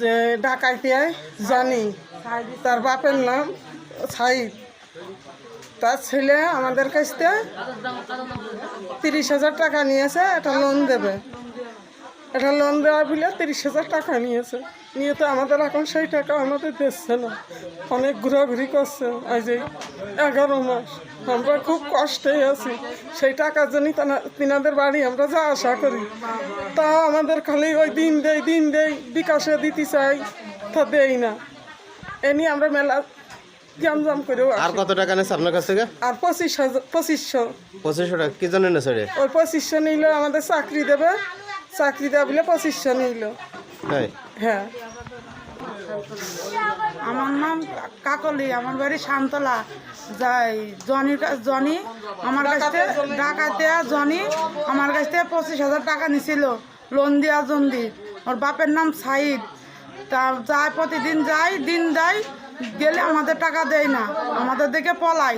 যে ডাকাইতে জানি, তার বাপের নাম সাইদ। তার ছেলে আমাদের কাছ থেকে তিরিশ হাজার টাকা নিয়েছে এটা লোন দেবে। এটা লোন দেওয়া বলে তিরিশ হাজার টাকা নিয়েছে। নিয়ে তো আমাদের এখন সেই টাকা আমাদের দিচ্ছে না। অনেক ঘোরাঘুরি করছে আজ এই এগারো মাস। আমরা খুব কষ্টে আছি। সেই টাকার জন্যই তানা- তিনাদের বাড়ি আমরা যা আশা করি। তা আমাদের খালি ওই দিন দেই দিন দেই বিকাশে দিতে চাই তা দেই না। এ নিয়ে আমরা মেলা জামজাম করেও আর কত টাকা নেছে আপনার কাছ থেকে? আর পঁচিশ হাজার পঁচিশশো। পঁচিশশো টাকা। কি জন্য নেছে ওই পঁচিশশো নিল আমাদের চাকরি দেবে। চাকরি দেওয়া বলে পঁচিশশো নিল হ্যাঁ। আমার নাম কাকলি আমার বাড়ি শান্তলা। যাই জনির জনি আমার কাছ থেকে ডাকাতে জনি আমার কাছ থেকে পঁচিশ হাজার টাকা নিছিল লোন দেওয়া জন্দি ওর বাপের নাম সাইদ। তা যায় প্রতিদিন যাই, দিন দেয়, গেলে আমাদের টাকা দেয় না। আমাদের দিকে পলাই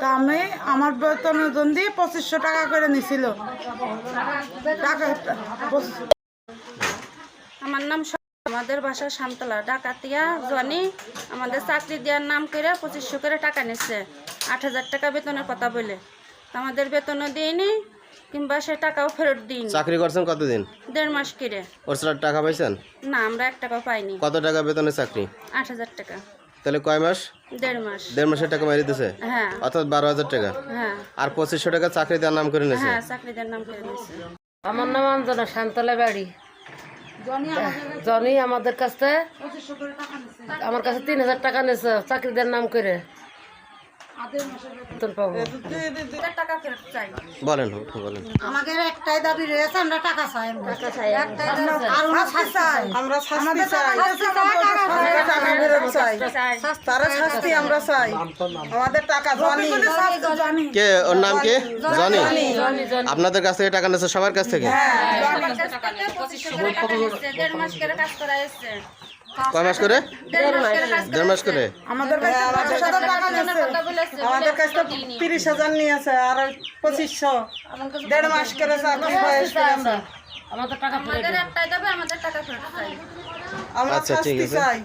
তা আমি আমার বেতনের জন্য পঁচিশশো টাকা করে নিছিল। টাকা আমার নাম আমাদের বাসা শান্তলা ডাকাতিয়া, জনি। আমাদের চাকরি দেওয়ার নাম করে পঁচিশশো করে টাকা নিচ্ছে আট হাজার টাকা বেতনের কথা বলে। আমাদের বেতনও দিইনি কিংবা সে টাকাও ফেরত দিন চাকরি করছেন কতদিন? দেড় মাস কিরে। ওর ছাড়া টাকা পাইছেন? না আমরা এক টাকাও পাইনি। কত টাকা বেতনের চাকরি? আট হাজার টাকা। তাহলে কয় মাস? দেড় মাস। দেড় মাসের টাকা মারি দিছে? হ্যাঁ। অর্থাৎ বারো হাজার টাকা? হ্যাঁ। আর পঁচিশশো টাকা চাকরি দেওয়ার নাম করে নিয়েছে? হ্যাঁ চাকরি দেওয়ার নাম করে নিচ্ছে আমার নাম অঞ্জনা শান্তলা বাড়ি। জনি আমাদের কাছে আমার কাছে তিন হাজার টাকা নিয়েছে চাকরিদের নাম করে বেতন পাবো টাকা ফেরত চাই বলেন বলেন। আমাদের একটাই দাবি রয়েছে আমরা টাকা চাই আর চাই। আমরা চাই। আমরা টাকা চাই তারা শাস্তি আমরা চাই। আমাদের টাকা জানি। কে ওর নাম কে? জনি আপনাদের কাছ থেকে টাকা নিয়েছে সবার কাছ থেকে? আমার কয় মাস করে? দেড় মাস। করে? আমাদের বলেছে আমাদের কাছে তো তিরিশ হাজার নিয়েছে আর পঁচিশশো। দেড় মাস করে চাকরি বয়স করেছে আমাদের টাকা আমাদের একটাই দেবে আমাদের টাকা আমরা আচ্ছা, ঠিক আছে। চাই।